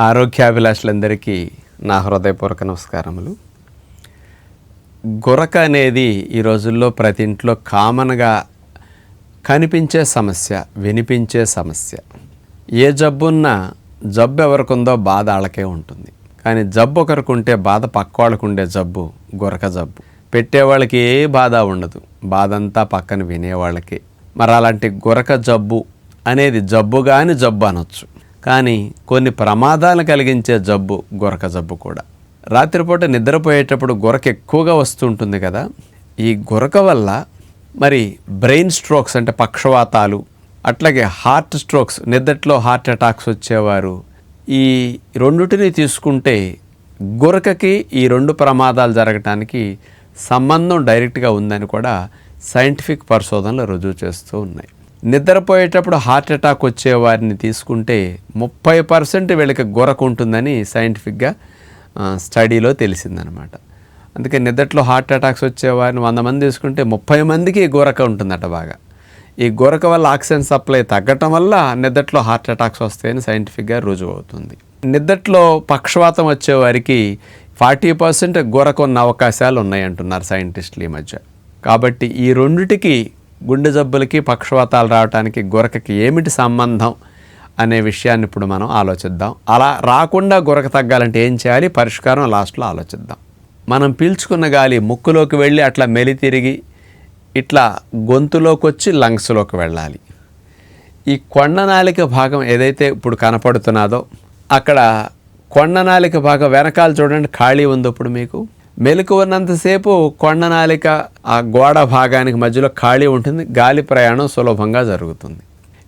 ఆరోగ్యాభిలాషులందరికీ నా హృదయపూర్వక నమస్కారములు. గురక అనేది ఈ రోజుల్లో ప్రతి ఇంట్లో కామన్గా కనిపించే సమస్య వినిపించే సమస్య. ఏ జబ్బున్నా జబ్బు ఎవరికుందో బాధ వాళ్ళకే ఉంటుంది. కానీ జబ్బు ఒకరికి ఉంటే బాధ పక్క వాళ్ళకు ఉండే జబ్బు గురక జబ్బు. పెట్టేవాళ్ళకి ఏ బాధ ఉండదు. బాధ అంతా పక్కన వినేవాళ్ళకి. మరి అలాంటి గురక జబ్బు అనేది జబ్బు కానీ జబ్బు అనొచ్చు. కానీ కొన్ని ప్రమాదాలు కలిగించే జబ్బు గొరక జబ్బు కూడా. రాత్రిపూట నిద్రపోయేటప్పుడు గొరక ఎక్కువగా వస్తుంటుంది కదా. ఈ గొరక వల్ల మరి బ్రెయిన్ స్ట్రోక్స్ అంటే పక్షవాతాలు అట్లాగే హార్ట్ స్ట్రోక్స్ నిద్దట్లో హార్ట్ అటాక్స్ వచ్చేవారు. ఈ రెండుటిని తీసుకుంటే గురకకి ఈ రెండు ప్రమాదాలు జరగటానికి సంబంధం డైరెక్ట్గా ఉందని కూడా సైంటిఫిక్ పరిశోధనలు రుజువు చేస్తూ ఉన్నాయి. నిద్రపోయేటప్పుడు హార్ట్ అటాక్ వచ్చే వారిని తీసుకుంటే ముప్పై పర్సెంట్ వీళ్ళకి గొరకు ఉంటుందని సైంటిఫిక్గా స్టడీలో తెలిసిందనమాట. అందుకే నిద్రలో హార్ట్ అటాక్స్ వచ్చేవారిని వంద మంది తీసుకుంటే ముప్పై మందికి గొరక ఉంటుందట బాగా. ఈ గొరక వల్ల ఆక్సిజన్ సప్లై తగ్గటం వల్ల నిద్రలో హార్ట్ అటాక్స్ వస్తాయని సైంటిఫిక్గా రుజువు అవుతుంది నిద్రలో పక్షవాతం వచ్చేవారికి ఫార్టీ పర్సెంట్ గొరక ఉన్న అవకాశాలు ఉన్నాయంటున్నారు సైంటిస్టులు ఈ మధ్య. కాబట్టి ఈ రెండిటికి గుండె జబ్బులకి పక్షవాతాలు రావడానికి గురకకి ఏమిటి సంబంధం అనే విషయాన్ని ఇప్పుడు మనం ఆలోచిద్దాం. అలా రాకుండా గొరక తగ్గాలంటే ఏం చేయాలి? పరిష్కారం లాస్ట్లో ఆలోచిద్దాం. మనం పీల్చుకున్న గాలి ముక్కులోకి వెళ్ళి అట్లా మెలి తిరిగి ఇట్లా గొంతులోకి వచ్చి లంగ్స్లోకి వెళ్ళాలి. ఈ కొండనాలిక భాగం ఏదైతే ఇప్పుడు కనపడుతున్నదో అక్కడ కొండనాలిక భాగం వెనకాల చూడండి ఖాళీ ఉంది ఇప్పుడు మీకు. మెలకు ఉన్నంతసేపు కొండనాలిక ఆ గోడ భాగానికి మధ్యలో ఖాళీ ఉంటుంది. గాలి ప్రయాణం సులభంగా జరుగుతుంది.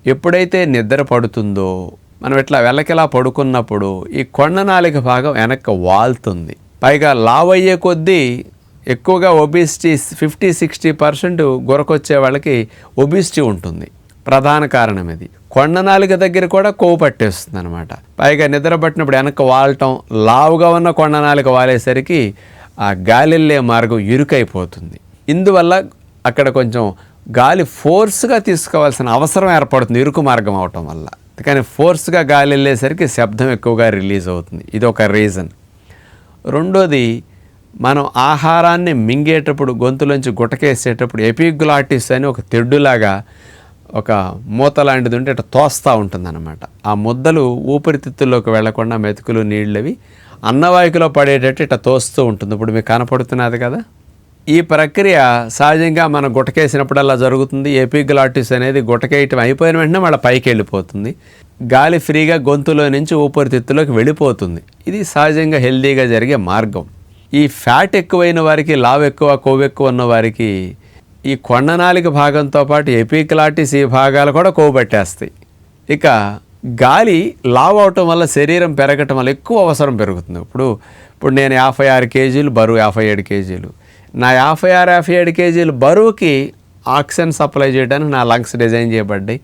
ఎప్పుడైతే నిద్ర పడుతుందో మనం ఇట్లా వెలకిలా పడుకున్నప్పుడు ఈ కొండనాలిక భాగం వెనక్కి వాల్తుంది. పైగా లావ్ అయ్యే కొద్దీ ఎక్కువగా ఒబిసిటీ ఫిఫ్టీ సిక్స్టీ పర్సెంట్ గురకొచ్చే వాళ్ళకి ఒబిసిటీ ఉంటుంది. ప్రధాన కారణం ఇది. కొండనాలిక దగ్గర కూడా కొవ్వు పట్టేస్తుంది అనమాట పైగా నిద్ర పట్టినప్పుడు వెనక్కి వాలటం లావుగా ఉన్న కొండనాలిక వాలేసరికి ఆ గాలిల్లే మార్గం ఇరుకైపోతుంది. ఇందువల్ల అక్కడ కొంచెం గాలి ఫోర్స్గా తీసుకోవాల్సిన అవసరం ఏర్పడుతుంది ఇరుకు మార్గం అవటం వల్ల. కానీ ఫోర్స్గా గాలి వెళ్ళేసరికి శబ్దం ఎక్కువగా రిలీజ్ అవుతుంది. ఇది ఒక రీజన్. రెండోది మనం ఆహారాన్ని మింగేటప్పుడు గొంతులోంచి గుటకేసేటప్పుడు ఎపిగ్లాటిస్ అని ఒక తెడ్డులాగా ఒక మూత లాంటిది ఉంటే ఇట్లా తోస్తూ ఉంటుందన్నమాట. ఆ ముద్దలు ఊపిరితిత్తుల్లోకి వెళ్ళకుండా మెతుకులు నీళ్ళవి అన్నవాహికలో పడేటట్టు ఇట్లా తోస్తూ ఉంటుంది. ఇప్పుడు మీకు కనపడుతున్నది కదా? ఈ ప్రక్రియ సహజంగా మనం గుటకేసినప్పుడల్లా జరుగుతుంది. ఎపిగ్లాటిస్ అనేది గుటకేయటం అయిపోయిన వెంటనే మళ్ళీ పైకి వెళ్ళిపోతుంది. గాలి ఫ్రీగా గొంతులో నుంచి ఊపిరితిత్తులోకి వెళ్ళిపోతుంది. ఇది సహజంగా హెల్దీగా జరిగే మార్గం. ఈ ఫ్యాట్ ఎక్కువైన వారికి లావ్ ఎక్కువ కొవ్వు ఎక్కువ ఉన్న వారికి ఈ కొండనాలిక భాగంతో పాటు ఎపిక్లాటిస్ ఈ భాగాలు కూడా కొవ్వు పట్టేస్తాయి. ఇక గాలి లావ్ అవటం వల్ల శరీరం పెరగటం వల్ల ఎక్కువ అవసరం పెరుగుతుంది. ఇప్పుడు ఇప్పుడు నేను యాభై ఆరు కేజీలు బరువు యాభై ఏడు కేజీలు. నా యాభై ఆరు యాభై ఏడు కేజీలు బరువుకి ఆక్సిజన్ సప్లై చేయడానికి నా లంగ్స్ డిజైన్ చేయబడ్డాయి.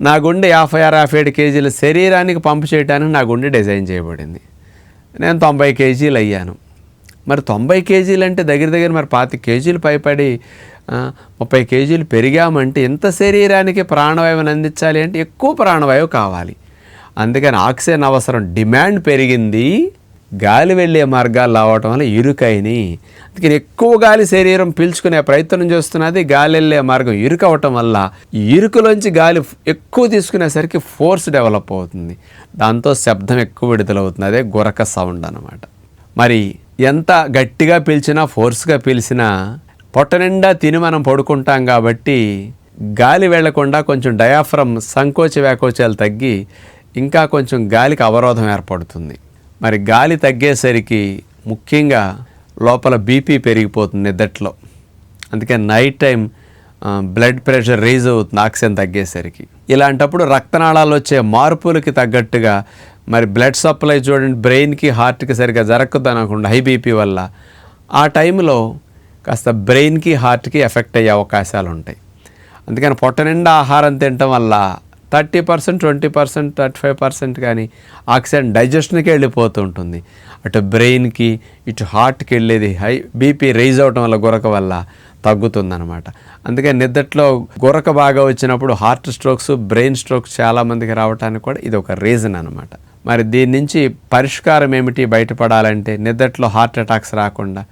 నా గుండె యాభై ఆరు యాభై ఏడు కేజీల శరీరానికి పంపు చేయడానికి నా గుండె డిజైన్ చేయబడింది. నేను తొంభై కేజీలు అయ్యాను. మరి తొంభై కేజీలు అంటే దగ్గర దగ్గర మరి పాతి కేజీలు పైపడి ముప్పై కేజీలు పెరిగామంటే ఎంత శరీరానికి ప్రాణవాయువుని అందించాలి అంటే ఎక్కువ ప్రాణవాయువు కావాలి. అందుకని ఆక్సిజన్ అవసరం డిమాండ్ పెరిగింది. గాలి వెళ్ళే మార్గాలు రావటం వల్ల ఇరుకైని. అందుకని ఎక్కువ గాలి శరీరం పీల్చుకునే ప్రయత్నం చేస్తున్నది గాలి వెళ్ళే మార్గం ఇరుకవటం వల్ల. ఇరుకులోంచి గాలి ఎక్కువ తీసుకునేసరికి ఫోర్స్ డెవలప్ అవుతుంది. దాంతో శబ్దం ఎక్కువ విడుదలవుతుంది. అదే గురక సౌండ్ అన్నమాట. మరి ఎంత గట్టిగా పీల్చినా ఫోర్స్గా పీల్చినా పొట్ట నిండా తిని మనం పడుకుంటాం కాబట్టి గాలి వెళ్ళకుండా కొంచెం డయాఫ్రమ్ సంకోచ వ్యాకోచాలు తగ్గి ఇంకా కొంచెం గాలికి అవరోధం ఏర్పడుతుంది. మరి గాలి తగ్గేసరికి ముఖ్యంగా లోపల బీపీ పెరిగిపోతుంది నిద్దట్లో. అందుకే night time blood pressure rise అవుతుంది ఆక్సిజన్ తగ్గేసరికి. ఇలాంటప్పుడు రక్తనాళాలు వచ్చే మార్పులకి తగ్గట్టుగా మరి బ్లడ్ సప్లై చూడండి బ్రెయిన్కి హార్ట్కి సరిగ్గా జరగదు అనకుండా హై బీపీ వల్ల. ఆ టైంలో కాస్త బ్రెయిన్కి హార్ట్కి ఎఫెక్ట్ అయ్యే అవకాశాలు ఉంటాయి. అందుకని పొట్ట నిండా ఆహారం తినటం వల్ల thirty percent twenty percent thirty five percent కానీ ఆక్సిజన్ డైజెషన్కి వెళ్ళిపోతూ ఉంటుంది. అటు బ్రెయిన్కి ఇటు హార్ట్కి వెళ్ళేది హై బీపీ రైజ్ అవటం వల్ల గురక వల్ల తగ్గుతుందన్నమాట. అందుకే నిద్దట్లో గురక బాగా వచ్చినప్పుడు హార్ట్ స్ట్రోక్స్ బ్రెయిన్ స్ట్రోక్స్ చాలామందికి రావడానికి కూడా ఇది ఒక రీజన్ అనమాట మరి దీని నుంచి పరిష్కారం ఏమిటి? బయటపడాలంటే నిద్దట్లో హార్ట్ అటాక్స్ రాకుండా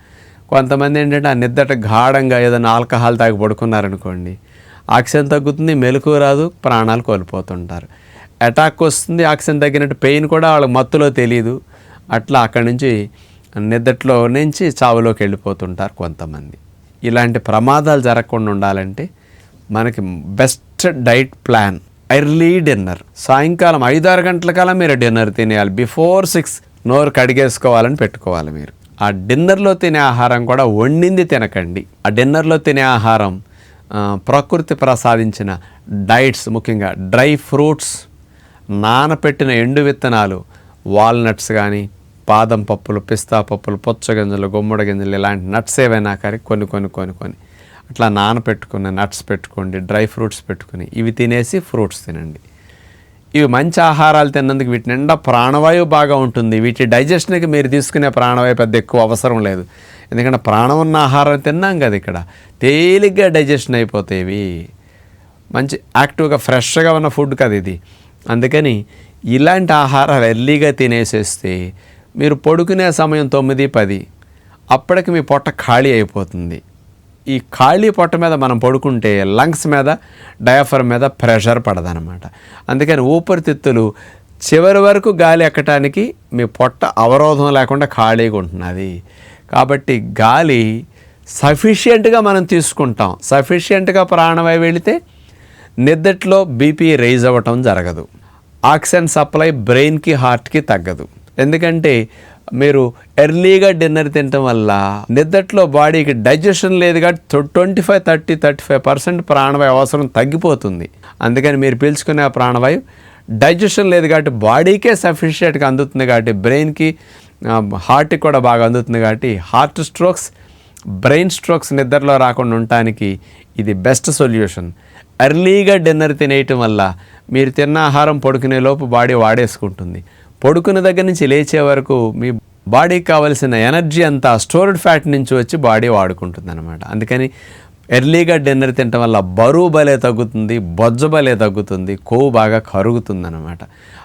కొంతమంది ఏంటంటే ఆ నిద్దట గాఢంగా ఏదైనా ఆల్కహాల్ తాగి పడుకున్నారనుకోండి ఆక్సిజన్ తగ్గుతుంది మెలకు రాదు ప్రాణాలు కోల్పోతుంటారు. అటాక్ వస్తుంది ఆక్సిజన్ తగ్గినట్టు పెయిన్ కూడా వాళ్ళకి మత్తులో తెలియదు అట్లా అక్కడి నుంచి నిద్దట్లో నుంచి చావులోకి వెళ్ళిపోతుంటారు కొంతమంది. ఇలాంటి ప్రమాదాలు జరగకుండా ఉండాలంటే మనకి best diet plan early dinner సాయంకాలం ఐదారు గంటల కాలం మీరు డిన్నర్ తినేయాలి. బిఫోర్ సిక్స్ నోరు కడిగేసుకోవాలని పెట్టుకోవాలి మీరు. ఆ డిన్నర్లో తినే ఆహారం కూడా వండింది తినకండి. ఆ డిన్నర్లో తినే ఆహారం ప్రకృతి ప్రసాదించిన డైట్స్ ముఖ్యంగా డ్రై ఫ్రూట్స్ నానపెట్టిన ఎండు విత్తనాలు వాల్నట్స్ కానీ బాదం పప్పులు పిస్తా పప్పులు పుచ్చగింజలు గుమ్మడి గింజలు ఇలాంటి నట్స్ ఏవైనా కానీ కొన్ని కొన్ని కొన్ని కొన్ని. అట్లా నానపెట్టుకున్న నట్స్ పెట్టుకోండి డ్రై ఫ్రూట్స్ పెట్టుకుని ఇవి తినేసి ఫ్రూట్స్ తినండి. ఇవి మంచి ఆహారాలు తిన్నందుకు వీటి నిండా ప్రాణవాయువు బాగా ఉంటుంది. వీటి డైజెషన్కి మీరు తీసుకునే ప్రాణవాయువు పెద్ద ఎక్కువ అవసరం లేదు. ఎందుకంటే ప్రాణం ఉన్న ఆహారం తిన్నాం కదా ఇక్కడ. తేలిగ్గా డైజెషన్ అయిపోతాయి. ఇవి మంచి యాక్టివ్గా ఫ్రెష్గా ఉన్న ఫుడ్ కదా ఇది. అందుకని ఇలాంటి ఆహారాలు ఎర్లీగా తినేసేస్తే మీరు పడుకునే సమయం తొమ్మిది పది అప్పటికి మీ పొట్ట ఖాళీ అయిపోతుంది. ఈ ఖాళీ పొట్ట మీద మనం పడుకుంటే లంగ్స్ మీద డయాఫర్ మీద ప్రెషర్ పడదనమాట అందుకని ఊపిరితిత్తులు చివరి వరకు గాలి ఎక్కటానికి మీ పొట్ట అవరోధం లేకుండా ఖాళీగా ఉంటున్నది. కాబట్టి గాలి సఫిషియెంట్గా మనం తీసుకుంటాం. సఫిషియెంట్గా ప్రాణమై వెళితే నిద్దట్లో బీపీ రైజ్ అవ్వటం జరగదు. ఆక్సిజన్ సప్లై బ్రెయిన్కి హార్ట్కి తగ్గదు. ఎందుకంటే మీరు ఎర్లీగా డిన్నర్ తినటం వల్ల నిద్దట్లో బాడీకి డైజెషన్ లేదు కాబట్టి twenty five thirty thirty five percent ప్రాణవాయు అవసరం తగ్గిపోతుంది. అందుకని మీరు పీల్చుకునే ఆ ప్రాణవాయు డైజెషన్ లేదు కాబట్టి బాడీకే సఫిషియెంట్గా అందుతుంది కాబట్టి బ్రెయిన్కి హార్ట్కి కూడా బాగా అందుతుంది కాబట్టి హార్ట్ స్ట్రోక్స్ బ్రెయిన్ స్ట్రోక్స్ నిద్రలో రాకుండా ఉండటానికి ఇది బెస్ట్ సొల్యూషన్. ఎర్లీగా డిన్నర్ తినేయటం వల్ల మీరు తిన్న ఆహారం పడుకునే లోపు బాడీ వాడేసుకుంటుంది. పడుకున్న దగ్గర నుంచి లేచే వరకు మీ బాడీకి కావలసిన ఎనర్జీ అంతా స్టోర్డ్ ఫ్యాట్ నుంచి వచ్చి బాడీ వాడుకుంటుంది అనమాట అందుకని ఎర్లీగా డిన్నర్ తినటం వల్ల బరువు భలే తగ్గుతుంది బొజ్జ బలే తగ్గుతుంది కొవ్వు బాగా కరుగుతుంది అనమాట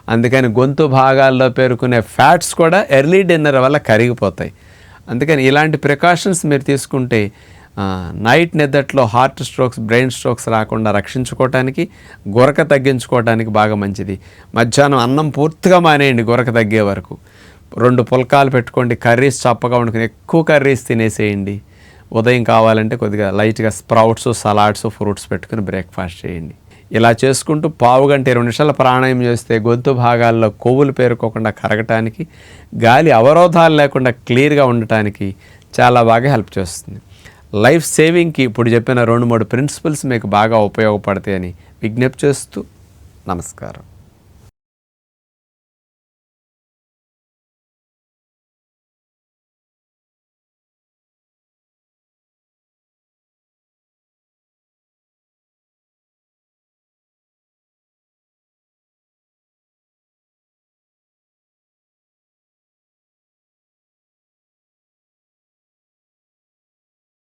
అందుకని గొంతు భాగాల్లో పేరుకునే ఫ్యాట్స్ కూడా ఎర్లీ డిన్నర్ వల్ల కరిగిపోతాయి. అందుకని ఇలాంటి ప్రికాషన్స్ మీరు తీసుకుంటే నైట్ నిద్దట్లో హార్ట్ స్ట్రోక్స్ బ్రెయిన్ స్ట్రోక్స్ రాకుండా రక్షించుకోవటానికి గురక తగ్గించుకోవటానికి బాగా మంచిది. మధ్యాహ్నం అన్నం పూర్తిగా మానేయండి గురక తగ్గే వరకు. రెండు పుల్కాలు పెట్టుకోండి కర్రీస్ చప్పగా వండుకుని ఎక్కువ కర్రీస్ తినేసేయండి. ఉదయం కావాలంటే కొద్దిగా లైట్గా స్ప్రౌట్స్ సలాడ్స్ ఫ్రూట్స్ పెట్టుకుని బ్రేక్ఫాస్ట్ చేయండి. ఇలా చేసుకుంటూ పావు గంట ఇరవై నిమిషాల ప్రాణాయం చేస్తే గొంతు భాగాల్లో కొవ్వులు పేరుకోకుండా కరగటానికి గాలి అవరోధాలు లేకుండా క్లియర్గా ఉండటానికి చాలా బాగా హెల్ప్ చేస్తుంది. లైఫ్ సేవింగ్కి ఇప్పుడు చెప్పిన రెండు మూడు ప్రిన్సిపల్స్ మీకు బాగా ఉపయోగపడతాయని విజ్ఞప్తి చేస్తూ నమస్కారం.